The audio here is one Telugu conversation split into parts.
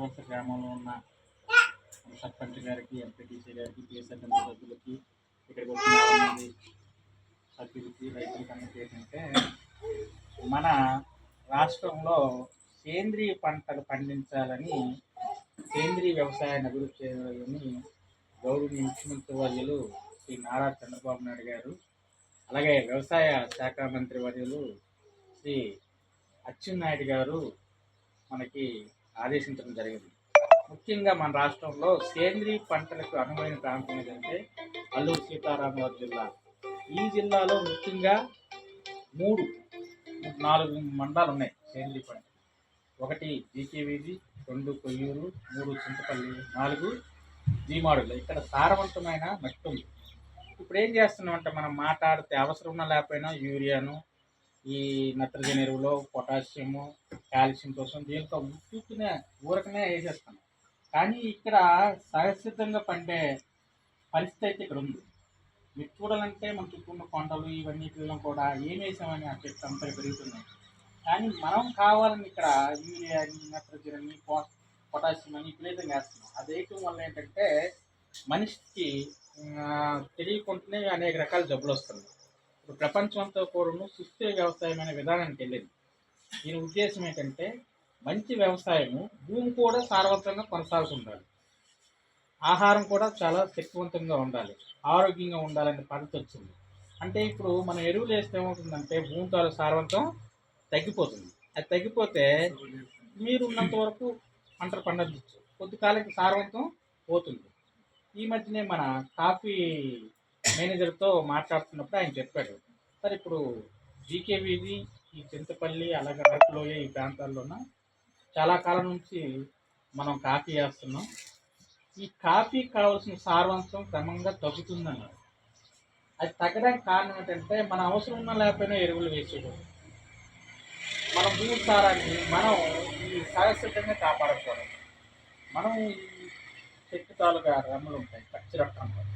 కొత్తవలస గ్రామంలో ఉన్న సర్పంచ్ గారికి ఎంపీటీసీ గారికి పిఎస్ఆర్ఎంపీ సభ్యులకి ఇక్కడికి వచ్చిన మంది సభ్యులకి రైతులకి అందరికీ ఏంటంటే మన రాష్ట్రంలో సేంద్రియ పంటలు పండించాలని సేంద్రియ వ్యవసాయాన్ని అభివృద్ధి చేయాలని గౌరవనీయ ముఖ్యమంత్రి వర్యులు శ్రీ నారా చంద్రబాబు నాయుడు గారు అలాగే వ్యవసాయ శాఖ మంత్రి వర్యులు శ్రీ అచ్చెన్నాయుడు గారు మనకి ఆదేశించడం జరిగింది. ముఖ్యంగా మన రాష్ట్రంలో సేంద్రీయ పంటలకు అనువైన ప్రాంతం ఏంటంటే అల్లూరు సీతారామరాజు జిల్లా. ఈ జిల్లాలో ముఖ్యంగా మూడు నాలుగు మండలాలు ఉన్నాయి సేంద్రీయ పంట. ఒకటి జీకేవీజీ రెండు కొయ్యూరు మూడు చింతపల్లి నాలుగు జీమాడులు ఇక్కడ సారవంతమైన మట్టి ఉంది. ఇప్పుడు ఏం చేస్తున్నామంటే మనం మాట్లాడితే అవసరం ఉన్నా లేకపోయినా యూరియాను ఈ నత్రజని ఎరువులో పొటాషియము కాల్షియం కోసం దీంతో ఉట్టుకునే ఊరకనే వేసేస్తాం. కానీ ఇక్కడ సహసిద్ధంగా పండే పరిస్థితి అయితే ఇక్కడ ఉంది. మీరు చూడాలంటే మన చుట్టూ ఉన్న కొండలు ఇవన్నిటిలో కూడా ఏం వేసామని ఆ చెట్టు అంతా పెరుగుతున్నాయి. కానీ మనం కావాలని ఇక్కడ యూరియా అని నత్రజని అని పొటాషియం అని విపరీతంగా వేస్తున్నాం. అది వేయటం వల్ల ఏంటంటే మనిషికి తెలియకుండానే అనేక రకాల జబ్బులు వస్తున్నాయి. ఇప్పుడు ప్రపంచం అంతా సుస్థిర వ్యవసాయం అనే విధానానికి వెళ్ళింది. దీని ఉద్దేశం ఏంటంటే మంచి వ్యవసాయము భూమి కూడా సారవంతంగా కొనసాగుతూ ఉండాలి ఆహారం కూడా చాలా శక్తివంతంగా ఉండాలి. ఆరోగ్యంగా ఉండాలనే పద్ధతి వచ్చింది. అంటే ఇప్పుడు మనం ఎరువులు వేస్తే ఏమవుతుందంటే భూమి తాలూ సారవంతం తగ్గిపోతుంది. అది తగ్గిపోతే మీరు ఉన్నంత వరకు పంటలు పండించవచ్చు. కొద్ది కాలానికి సారవంతం పోతుంది. ఈ మధ్యనే మన కాఫీ మేనేజర్తో మాట్లాడుతున్నప్పుడు ఆయన చెప్పాడు. సార్ ఇప్పుడు జీకేవీది ఈ చింతపల్లి అలాగే అరకులోయ ఈ ప్రాంతాల్లోన చాలా కాలం నుంచి మనం కాఫీ వేస్తున్నాం. ఈ కాఫీ కావాల్సిన సారవంతం క్రమంగా తగ్గుతుందన్నారు. అది తగ్గడానికి కారణం ఏంటంటే మన అవసరం ఉన్నా లేకపోయినా ఎరువులు వేసేయడం. మన భూమి సారాన్ని మనం ఈ సహసిద్ధంగా కాపాడుకోవడం. మనం ఈ చెట్టు తాలూకా రమ్మలు ఉంటాయి పచ్చి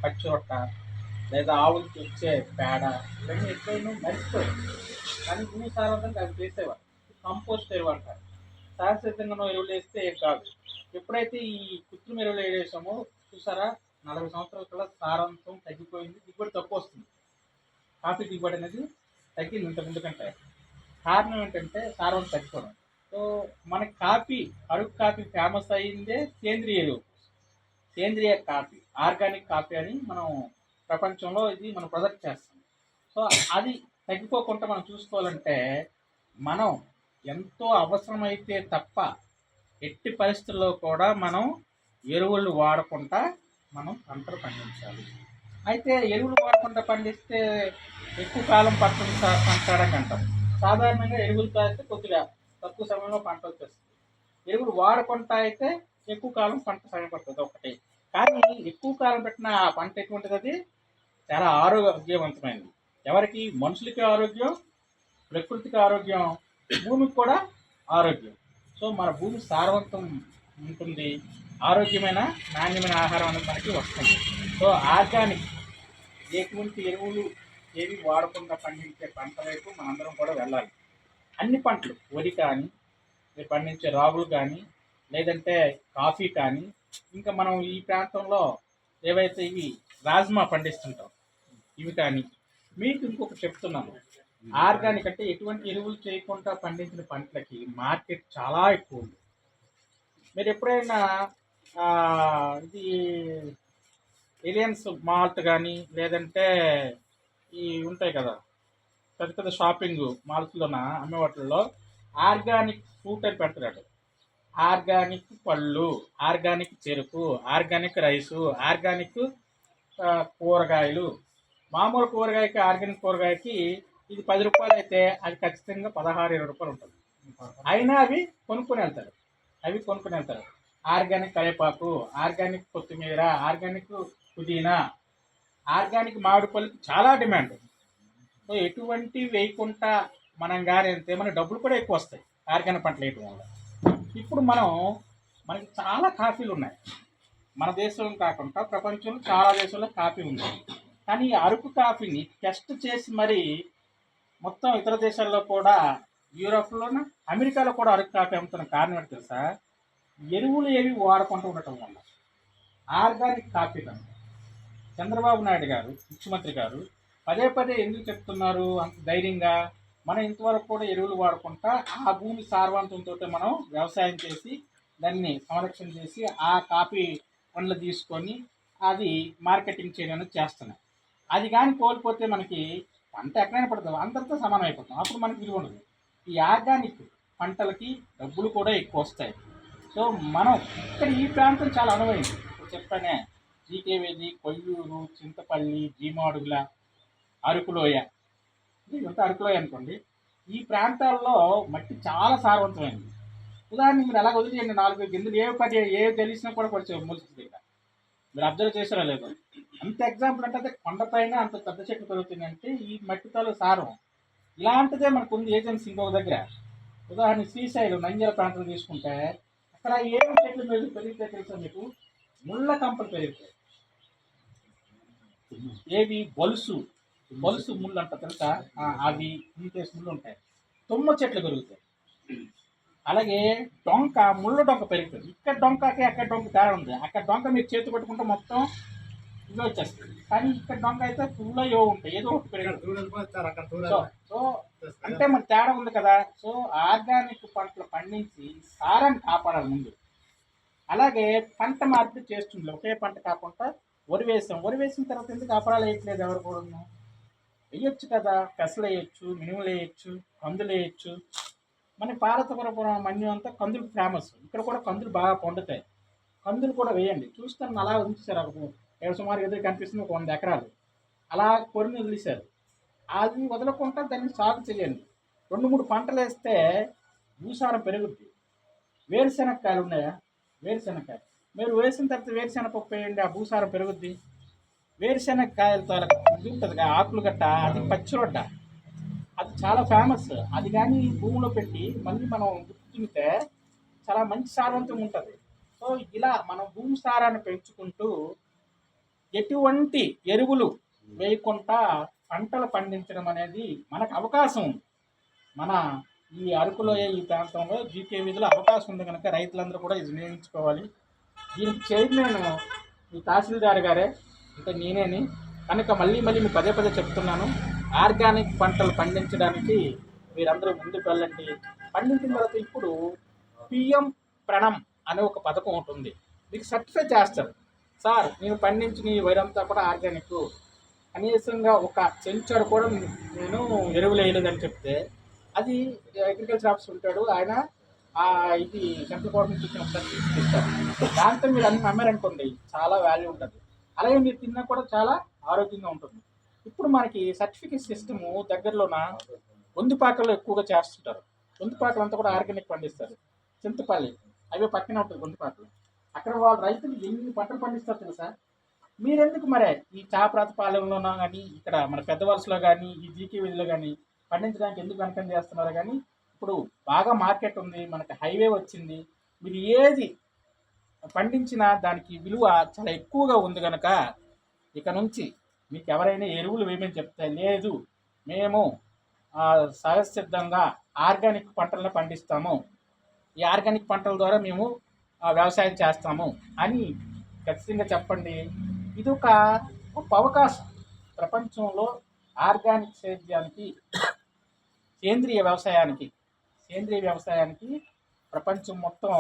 పచ్చిరొట్ట పచ్చి లేదా ఆవులకి వచ్చే పేడ ఇవన్నీ ఎప్పుడైనా మర్చిపోయాయి కానీ భూమి సారవంతంగా అవి చేసేవారు. కంపోస్ట్ ఎరువు అంటారు సహసిద్ధంగా నువ్వు ఎరువులు వేస్తే ఏం కాదు. ఎప్పుడైతే ఈ కృత్రిమ ఎరువులు వేసామో చూసారా? నలభై సంవత్సరాల కల్లా సారవంతం తగ్గిపోయింది. దిగుబడి తక్కువ వస్తుంది. కాఫీ దిగుబడి అనేది తగ్గింది ఇంతకుముందు కంటే. కారణం ఏంటంటే సారవంతం తగ్గిపోవడం. సో మన కాఫీ అడుగు కాఫీ ఫేమస్ అయ్యిందే సేంద్రియ ఎరువు. సేంద్రియ కాఫీ ఆర్గానిక్ కాఫీ అని మనం ప్రపంచంలో ఇది మనం ప్రొజెక్ట్ చేస్తాం. సో అది తగ్గిపోకుండా మనం చూసుకోవాలంటే మనం ఎంతో అవసరమైతే తప్ప ఎట్టి పరిస్థితుల్లో కూడా మనం ఎరువులు వాడకుండా మనం పంటలు పండించాలి. అయితే ఎరువులు వాడకుండా పండిస్తే ఎక్కువ కాలం పట్టడం పంటడానికి అంటాం. సాధారణంగా ఎరువులు అయితే కొద్దిగా తక్కువ సమయంలో పంట వచ్చేస్తుంది. ఎరువులు వాడకుండా అయితే ఎక్కువ కాలం పంట సమయం పడుతుంది ఒకటి. కానీ ఎక్కువ కాలం పెట్టిన ఆ పంట ఎటువంటిది అది? చాలా ఆరోగ్యవంతమైనది. ఎవరికి? మనుషులకి ఆరోగ్యం ప్రకృతికి ఆరోగ్యం భూమికి కూడా ఆరోగ్యం. సో మన భూమి సారవంతం ఉంటుంది. ఆరోగ్యమైన నాణ్యమైన ఆహారం అనేది మనకి వస్తుంది. సో ఆర్గానిక్ ఎటువంటి ఎరువులు ఏవి వాడకుండా పండించే పంట వైపు మనందరం కూడా వెళ్ళాలి. అన్ని పంటలు వరి కానీ మీరు పండించే రాగులు కానీ లేదంటే కాఫీ కానీ ఇంకా మనం ఈ ప్రాంతంలో ఏవైతే ఇవి రాజ్మా పండిస్తుంటాం. ఇవి కానీ. మీకు ఇంకొకటి చెప్తున్నాను. ఆర్గానిక్ అంటే ఎటువంటి ఎరువులు చేయకుండా పండించిన పంటలకి మార్కెట్ చాలా ఎక్కువ ఉంది. మీరు ఎప్పుడైనా ఇది ఎలియన్స్ మాల్ట్ కానీ లేదంటే ఈ ఉంటాయి కదా పెద్ద పెద్ద షాపింగ్ మాల్స్లోన అమ్మే వాటిల్లో ఆర్గానిక్ ఫ్రూట్ అని పెడతాడు ఆర్గానిక్ పళ్ళు ఆర్గానిక్ చెరుకు ఆర్గానిక్ రైసు ఆర్గానిక్ కూరగాయలు. మామూలు కూరగాయకి ఆర్గానిక్ కూరగాయకి ఇది పది రూపాయలు అయితే అది ఖచ్చితంగా పదహారు ఇరవై రూపాయలు ఉంటుంది. అయినా అవి కొనుక్కొని వెళ్తారు అవి కొనుక్కొని వెళ్తారు ఆర్గానిక్ కరివేపాకు ఆర్గానిక్ కొత్తిమీర ఆర్గానిక్ పుదీనా ఆర్గానిక్ మామిడి పళ్ళకి చాలా డిమాండ్. సో ఎటువంటి వేయకుండా మనం కానీ వెళ్తే మన డబ్బులు కూడా ఎక్కువ వస్తాయి ఆర్గానిక్ పంటలు వేయటం వల్ల. ఇప్పుడు మనం మనకి చాలా కాఫీలు ఉన్నాయి. మన దేశంలో కాకుండా ప్రపంచంలో చాలా దేశాల్లో కాఫీ ఉంది. కానీ ఈ అరకు కాఫీని టెస్ట్ చేసి మరి మొత్తం ఇతర దేశాల్లో కూడా యూరోప్లోన అమెరికాలో కూడా అరకు కాఫీ అమ్ముతున్న కారణం ఏంటి తెలుసా? ఎరువులు ఏవి వాడకుండా ఉండటం వల్ల. ఆర్గానిక్ కాఫీ కనుక. చంద్రబాబు నాయుడు గారు ముఖ్యమంత్రి గారు పదే పదే ఎందుకు చెప్తున్నారు? అంత ధైర్యంగా మనం ఇంతవరకు కూడా ఎరువులు వాడకుండా ఆ భూమి సారవంతంతో మనం వ్యవసాయం చేసి దాన్ని సంరక్షణ చేసి ఆ కాఫీ పనులు తీసుకొని అది మార్కెటింగ్ చేయడం అనేది చేస్తున్నాం అది కానీ కోల్పోతే మనకి పంట ఎక్కడైనా పడుతుంది. అందరితో సమానం అయిపోతాం. అప్పుడు మనకి విలువ ఉండదు. ఈ ఆర్గానిక్ పంటలకి డబ్బులు కూడా ఎక్కువ వస్తాయి. సో మనం ఇక్కడ ఈ ప్రాంతం చాలా అనువైంది. ఇప్పుడు చెప్పానే జీకేవేది కొయ్యూరు చింతపల్లి జీమాడుగుల అరకులోయ. ఇదంతా అరకులోయ అనుకోండి. ఈ ప్రాంతాల్లో మట్టి చాలా సారవంతమైంది. ఉదాహరణకి మీరు అలా వదిలేయండి? నాలుగు గింజలు ఏ పది ఏ తెలిసినా కూడా కొంచెం మొలుస్తుంది ఇక్కడ. మీరు అబ్జర్వ్ చేసారా లేదు? అంత ఎగ్జాంపుల్ అంటే అదే కొండపైన అంత పెద్ద చెట్లు పెరుగుతుందంటే ఈ మట్టితో సారం. ఇలాంటిదే మనకు ఉంది ఏజెన్సీ ఇంకొక దగ్గర. ఉదాహరణ శ్రీశైలం నంజల ప్రాంతం తీసుకుంటే అక్కడ ఏం చెట్లు పెరుగు పెరిగితే తెలుసా మీకు? ముళ్ళ కంపలు పెరుగుతాయి ఏవి? బొలుసు బొలుసు ముళ్ళు అంట తెలుసా? ఆ, అవి ఇంకేసి ముళ్ళు ఉంటాయి. తుమ్మ చెట్లు పెరుగుతాయి. అలాగే డొంక ముళ్ళ డొంక పెరుగుతుంది. ఇక్కడ డొంకకి అక్కడ డొంక తేడా ఉంది. అక్కడ డొంక మీరు చేతి పట్టుకుంటే మొత్తం ఇవి వచ్చేస్తుంది. కానీ ఇక్కడ డొంక అయితే ఫుల్ అయ్యో ఉంటాయి. ఏదో ఒకటి పెరుగుతుంది. సో సో అంటే మన తేడా ఉంది కదా. సో ఆర్గానిక్ పంటలు పండించి సారాన్ని కాపాడాలి ముందు. అలాగే పంట మార్పిడి చేస్తుంది ఒకే పంట కాకుండా వరి వేసాం. వరి వేసిన తర్వాత ఎందుకు అపరాలు వేయట్లేదు ఎవరు కూడా వేయొచ్చు కదా. పెసలు వేయచ్చు మినుములు వేయచ్చు కందులు వేయచ్చు. మన పార్వతపురం మన్యం అంతా కందులు ఫేమస్ ఇక్కడ కూడా కందులు బాగా పండుతాయి. కందులు కూడా వేయండి. చూస్తాను అలా ఉంచారు ఏడు సుమారు ఎదురు కనిపిస్తుంది ఒక వంద ఎకరాలు. అలా కొరిని వదిలేశారు. అది వదలకుండా దాన్ని సాగు చేయండి. రెండు మూడు పంటలు వేస్తే భూసారం పెరుగుద్ది. వేరుశెనక్కాయలు ఉన్నాయా? వేరుశెనక్కాయ మీరు వేసిన తర్వాత వేరుశెనగ పప్పు వేయండి ఆ భూసారం పెరుగుద్ది. వేరుశెనక్కాయలతో ఉంటుంది ఆకులు గట్ట అది పచ్చిరొడ్డ అది చాలా ఫేమస్ అది కానీ భూమిలో పెట్టి మళ్ళీ మనం గుర్తుంటే చాలా మంచి సారవంతం ఉంటుంది. సో ఇలా మనం భూమి సారాన్ని పెంచుకుంటూ ఎటువంటి ఎరువులు వేయకుండా పంటలు పండించడం అనేది మనకు అవకాశం ఉంది. మన ఈ అరకులోయ ఈ ప్రాంతంలో జీకే వీధిలో అవకాశం ఉంది కనుక రైతులందరూ కూడా ఇది వినియోగించుకోవాలి. దీనికి చైర్మన్ ఈ తహసీల్దార్ గారే అంటే నేనేని. కనుక మళ్ళీ మళ్ళీ మీకు పదే పదే చెప్తున్నాను. ఆర్గానిక్ పంటలు పండించడానికి మీరందరూ ముందుకు వెళ్ళండి. పండించిన తర్వాత ఇప్పుడు పిఎం ప్రణం అనే ఒక పథకం ఉంటుంది మీకు సర్టిఫై చేస్తారు. సార్ నేను పండించిన ఈ వైరంతా కూడా ఆర్గానిక్. కనీసంగా ఒక చెంచాడు కూడా నేను ఎరువులు వేయలేదని చెప్తే అది అగ్రికల్చర్ ఆఫీస్ ఉంటాడు. ఆయన ఇది సెంట్రల్ గవర్నమెంట్ ఇచ్చిన ఒకసారి ఇస్తారు. దాంతో మీరు అన్ని నమ్మారనుకోండి చాలా వాల్యూ ఉంటుంది. అలాగే మీరు తిన్నా కూడా చాలా ఆరోగ్యంగా ఉంటుంది. ఇప్పుడు మనకి సర్టిఫికేట్ సిస్టము దగ్గరలోన వందుపాకలో ఎక్కువగా చేస్తుంటారు. గొంతుపాకలు అంతా కూడా ఆర్గానిక్ పండిస్తారు. చింతపల్లి అవి పక్కనే ఉంటుంది గొంతుపాకలు అక్కడ వాళ్ళ రైతులు ఎన్ని పంటలు పండిస్తారు తెలుసా? మీరెందుకు మరి ఈ చాప్రాతపాలెంలోనో కానీ ఇక్కడ మన పెద్ద వలసలో కానీ ఈ జీకే వీధిలో కానీ పండించడానికి ఎందుకు వెనకం చేస్తున్నారు కానీ ఇప్పుడు బాగా మార్కెట్ ఉంది మనకి హైవే వచ్చింది. మీరు ఏది పండించినా దానికి విలువ చాలా ఎక్కువగా ఉంది కనుక ఇక నుంచి మీకు ఎవరైనా ఎరువులు వేయమని చెప్తే లేదు మేము సహజసిద్ధంగా ఆర్గానిక్ పంటలను పండిస్తాము. ఈ ఆర్గానిక్ పంటల ద్వారా మేము వ్యవసాయం చేస్తాము అని ఖచ్చితంగా చెప్పండి. ఇది ఒక గొప్ప అవకాశం. ప్రపంచంలో ఆర్గానిక్ సేద్యానికి సేంద్రియ వ్యవసాయానికి సేంద్రియ వ్యవసాయానికి ప్రపంచం మొత్తం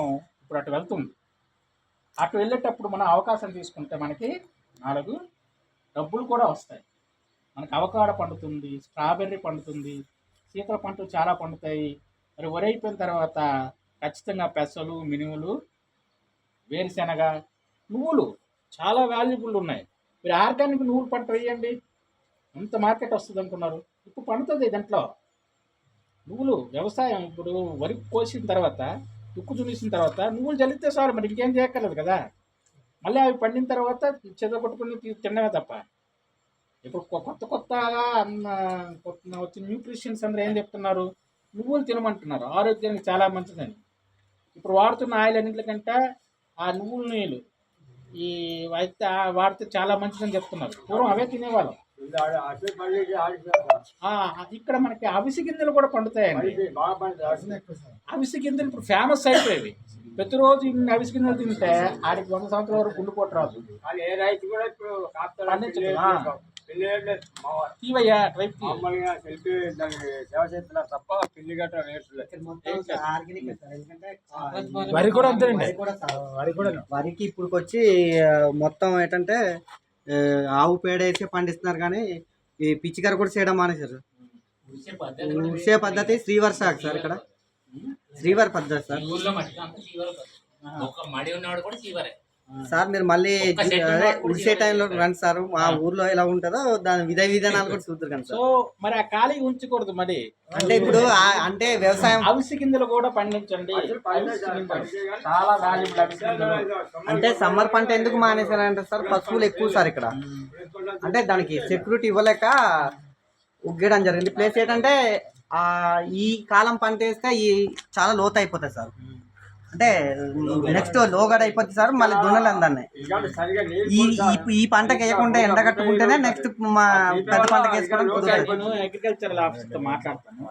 ఇప్పుడు అటు వెళ్తుంది. అటు వెళ్ళేటప్పుడు మనం అవకాశం తీసుకుంటే మనకి నాలుగు డబ్బులు కూడా వస్తాయి. మనకి అవకాడ పండుతుంది స్ట్రాబెర్రీ పండుతుంది శీతల పంటలు చాలా పండుతాయి. మరి వరి అయిపోయిన తర్వాత ఖచ్చితంగా పెసలు మినుములు వేరుశెనగ నువ్వులు చాలా వాల్యుబుల్ ఉన్నాయి. మీరు ఆర్గానిక్ నువ్వులు పంట వేయండి. ఎంత మార్కెట్ వస్తుంది అనుకున్నారు. ఇప్పుడు పండుతుంది దాంట్లో. నువ్వులు వ్యవసాయం ఇప్పుడు వరి కోసిన తర్వాత దుక్కు చూసిన తర్వాత నువ్వులు జల్లితే సార్ మరి ఇంకేం చేయక్కర్లేదు కదా. మళ్ళీ అవి పండిన తర్వాత చెదగొట్టుకుని తీ- తినడమే తప్ప. ఇప్పుడు కొత్త కొత్తగా అన్న కొత్త వచ్చిన న్యూట్రిషన్స్ అందరూ ఏం చెప్తున్నారు? నువ్వులు తినమంటున్నారు. ఆరోగ్యానికి చాలా మంచిదని. ఇప్పుడు వాడుతున్న ఆయిల్ అన్నింటికంటే ఆ నువ్వుల నీళ్ళు ఈ అయితే ఆ వాడితే చాలా మంచిదని చెప్తున్నారు. పూర్వం అవే తినేవాళ్ళం. ఇక్కడ మనకి అవిసి గింజలు కూడా పండుతాయండి. అవిసి గింజలు ఇప్పుడు ఫేమస్ అయిపోయేవి. ప్రతిరోజు ఇన్ని అవిసి గింజలు తింటే ఆడికి వంద సంవత్సరాల వరకు గుండెపోటు రాదు. కానీ ఏ రైతు కూడా ఇప్పుడు కాపుతాడు. పండించదు. ఆ. పిల్లి లేదు. మావ- తీవయ్యా రైతు తీ. మామూలుగా సెల్ఫీ దానికి సేవ చేస్తున్నారు తప్ప పిల్లి గట్రా వేయట్లేదు వరి కూడా అంతేనండి. వరి కూడా వరికి ఇప్పుడు వచ్చి మొత్తం ఏంటంటే ఆవు పేడ వేసి పండిస్తున్నారు కానీ ఈ పిచ్చికర కూడా చేయడం మానేశారు. ఉసే పద్ధతి శ్రీవర్ సాగు సార్ ఇక్కడ. శ్రీవర్ పద్ధతి సార్. ఊర్లో మడి ఉన్నవాడు కూడా చీవరే సార్ మీరు మళ్ళీ ఉడిసే టైంలో రండి సార్. మా ఊర్లో ఎలా ఉంటుందో దాని విధ విధానాలు కూడా చూద్దరు కానీ సో మరి ఆ ఖాళీ ఉంచకూడదు మరి. అంటే ఇప్పుడు ఆ- అంటే వ్యవసాయం అవిసి గింజలు కూడా పండించండి. చాలా వాల్యుబుల్ అంటే సమ్మర్ పంట ఎందుకు మానేశారంటే సార్? పశువులు ఎక్కువ సార్ ఇక్కడ. అంటే దానికి సెక్యూరిటీ ఇవ్వలేక ఉగ్గడం జరిగింది. ప్లస్ ఏంటంటే ఆ ఈ కాలం పంట వేస్తే ఈ చాలా లోతు అయిపోతుంది సార్. అంటే నెక్స్ట్ లోగడ అయిపోతుంది సార్ మళ్ళీ దున్నలు అందరినీ. ఇలాంటి సరిగా నీళ్ళు ఈ ఈ- ఈ పంటకి వేయకుండా ఎండ కట్టుకుంటేనే నెక్స్ట్ మా పెద్ద పంటకి వేసుకోవడం నేను అగ్రికల్చరల్ ఆఫీసర్తో మాట్లాడతాను.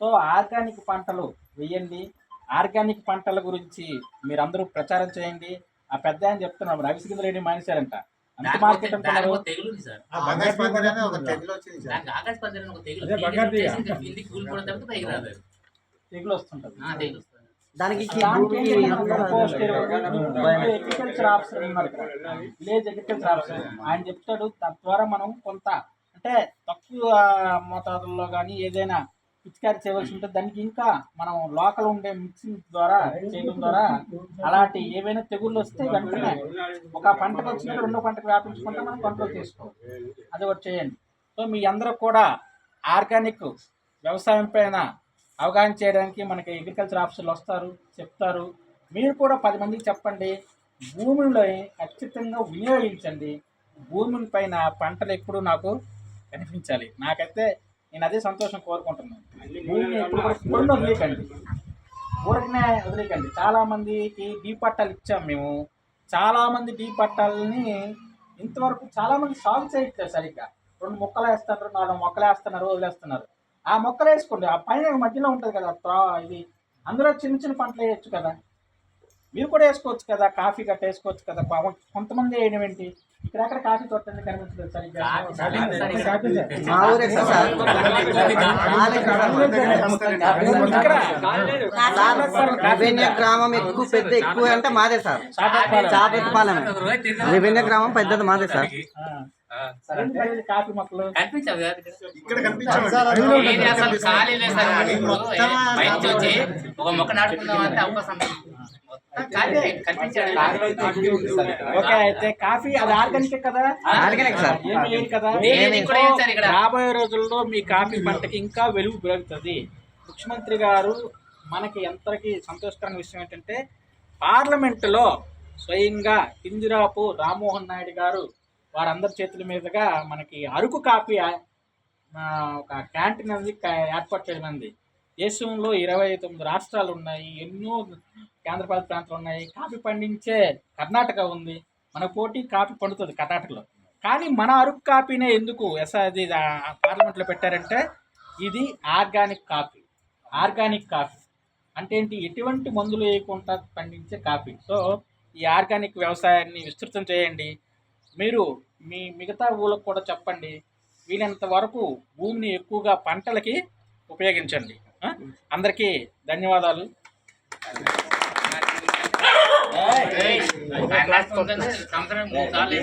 సో ఆర్గానిక్ పంటలు వేయండి. ఆర్గానిక్ పంటల గురించి మీరందరూ ప్రచారం చేయండి. ఆ పెద్ద మరి అవిసి గింజలు వేయడం మానేశారంట మార్కెట్ అంటున్నారు తెగులు అని అని వస్తుంటది. ఆ, తెగులు వస్తుంది. దానికి అగ్రికల్చర్ ఆఫీసర్ ఉన్నారు విలేజ్ అగ్రికల్చర్ ఆఫీసర్ ఆయన చెప్తాడు తద్వారా మనం కొంత అంటే తక్కువ మోతాదుల్లో కానీ ఏదైనా పిచికారి చేయవలసి ఉంటే దానికి ఇంకా మనం లోకల్ ఉండే మిక్సింగ్ ద్వారా చేయడం ద్వారా అలాంటి ఏవైనా తెగుళ్ళు వస్తే వెంటనే ఒక పంటకు వచ్చినట్టు రెండో పంటకు వ్యాపించుకుంటే మనం కంట్రోల్ చేసుకోవాలి. అది ఒకటి చేయండి. సో మీ అందరూ కూడా ఆర్గానిక్ వ్యవసాయం పైన అవగాహన చేయడానికి మనకి అగ్రికల్చర్ ఆఫీసర్లు వస్తారు చెప్తారు. మీరు కూడా పది మందికి చెప్పండి. భూమిలో ఖచ్చితంగా వినియోగించండి. భూమి పైన పంటలు ఎప్పుడు నాకు కనిపించాలి. నాకైతే నేను అదే సంతోషం కోరుకుంటున్నాను. భూమిని ఎప్పుడు కూడా వదిలేకండి. ఊరికనే వదిలేకండి. చాలా మందికి డీ పట్టాలు ఇచ్చాం మేము. చాలా మంది డీ పట్టాలని ఇంతవరకు చాలా మంది సాగు చేయట్లేదు సరిగ్గా. రెండు మొక్కలు వేస్తున్నారు నాలుగు మొక్కలు వేస్తున్నారు వదిలేస్తున్నారు. ఆ మొక్కలు వేసుకోండి ఆ పైన మధ్యలో ఉంటుంది కదా త్రా ఇది అందులో చిన్న చిన్న పంటలు వేయచ్చు కదా మీరు కూడా వేసుకోవచ్చు కదా కాఫీ గట్ట వేసుకోవచ్చు కదా కొంతమంది వేయడం ఏంటి ఇక్కడ అక్కడ కాఫీ తోట ఎందుకు కనిపించలేదు సరిగ్గా గ్రామం ఎక్కువ పెద్ద ఎక్కువ అంటే మాదే సార్ తిరిగి రెవెన్యూ గ్రామం పెద్దది మాదే సార్ కాఫీ మొక్కలు. ఇక్కడ. అసలు ఖాళీ లేదు సార్? బయట వచ్చి ఒక మొక్క నాటుకుందాం అంటే అవకాశం ఓకే అయితే కాఫీ అది ఆర్గానిక్ కదా? Organic sir. ఏమి లేదు కదా? దేనికి కూడా ఏం సార్ ఇక్కడ? రాబోయే రోజుల్లో మీ కాఫీ పంటకి ఇంకా వెలుగు పెరుగుతుంది ముఖ్యమంత్రి గారు మనకి ఎంతకి సంతోషకరమైన విషయం ఏంటంటే పార్లమెంటులో స్వయంగా కింజరాపు రామ్మోహన్ నాయుడు గారు వారందరి చేతుల మీదుగా మనకి అరకు కాఫీ ఒక క్యాంటీన్ అనేది ఏర్పాటు చేయడం అనేది దేశంలో ఇరవై తొమ్మిది రాష్ట్రాలు ఉన్నాయి ఎన్నో కేంద్రపాలిత ప్రాంతాలు ఉన్నాయి. కాఫీ పండించే కర్ణాటక ఉంది. మన పోటీ కాఫీ పండుతుంది కర్ణాటకలో. కానీ మన అరకు కాఫీనే ఎందుకు ఎస్ అది పార్లమెంట్లో పెట్టారంటే ఇది ఆర్గానిక్ కాఫీ ఆర్గానిక్ కాఫీ. అంటే ఏంటి? ఎటువంటి మందులు వేయకుండా పండించే కాఫీ. సో ఈ ఆర్గానిక్ వ్యవసాయాన్ని విస్తృతం చేయండి. మీరు మీ మిగతా ఊళ్ళకు కూడా చెప్పండి వీలైనంత వరకు భూమిని ఎక్కువగా పంటలకి ఉపయోగించండి అందరికీ ధన్యవాదాలు సంవత్సరం మూడు సార్లు